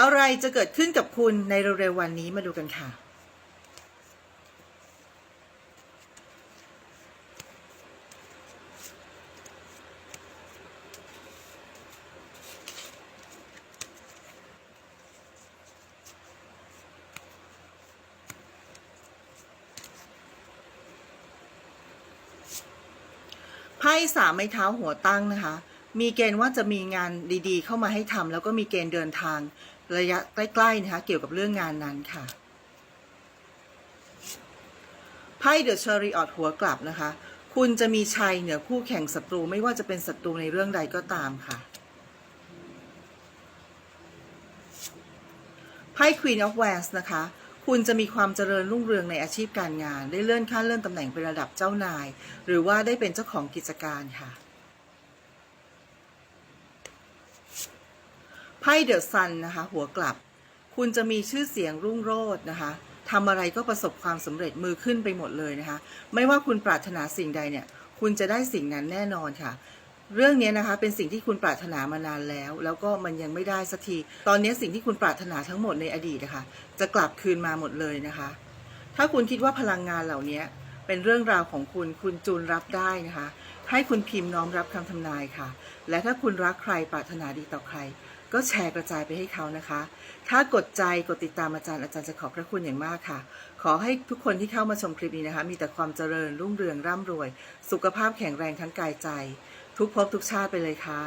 อะไรจะเกิดขึ้นกับคุณในเร็วๆวันนี้มาดูกันค่ะ ไพ่สามไม้เท้าหัวตั้งนะคะ มีเกณฑ์ว่าจะมีงานดีๆ เข้ามาให้ทำแล้วก็มีเกณฑ์เดินทางระยะใกล้ๆนะคะเกี่ยวกับเรื่องงานนั้นค่ะไพ่เดอะชาริออตหัวกลับนะคะ คุณจะมีชัยเหนือคู่แข่งศัตรูไม่ว่าจะเป็นศัตรูในเรื่องใดก็ตามค่ะไพ่ Queen of Wands นะคะ คุณจะมีความเจริญรุ่งเรืองในอาชีพการงาน ได้เลื่อนขั้นเลื่อนตำแหน่งเป็นระดับเจ้านาย หรือว่าได้เป็นเจ้าของกิจการค่ะ พ่เดอะซันนะคะหัวกลับ คุณจะมีชื่อเสียงรุ่งโรจน์นะคะทำอะไรก็ประสบความสำเร็จมือขึ้นไปหมดเลยนะคะ ไม่ว่าคุณปรารถนาสิ่งใดเนี่ย คุณจะได้สิ่งนั้นแน่นอนค่ะ เรื่องนี้นะคะเป็นสิ่งที่คุณปรารถนามานานแล้ว แล้วก็มันยังไม่ได้สักที ตอนนี้สิ่งที่คุณปรารถนาทั้งหมดในอดีตนะคะจะกลับคืนมาหมดเลยนะคะ ถ้าคุณคิดว่าพลังงานเหล่านี้เป็นเรื่องราวของคุณคุณจูนรับได้นะคะ ให้คุณพิมพ์น้อมรับคำทำนายค่ะ และถ้าคุณรักใครปรารถนาดีต่อใคร ก็แชร์กระจายไปให้เขานะคะ ถ้ากดใจกดติดตามอาจารย์อาจารย์จะขอบพระคุณอย่างมากค่ะ ขอให้ทุกคนที่เข้ามาชมคลิปนี้นะคะ มีแต่ความเจริญรุ่งเรืองร่ำรวย สุขภาพแข็งแรงทั้งกายใจ ทุกภพทุกชาติไปเลยค่ะ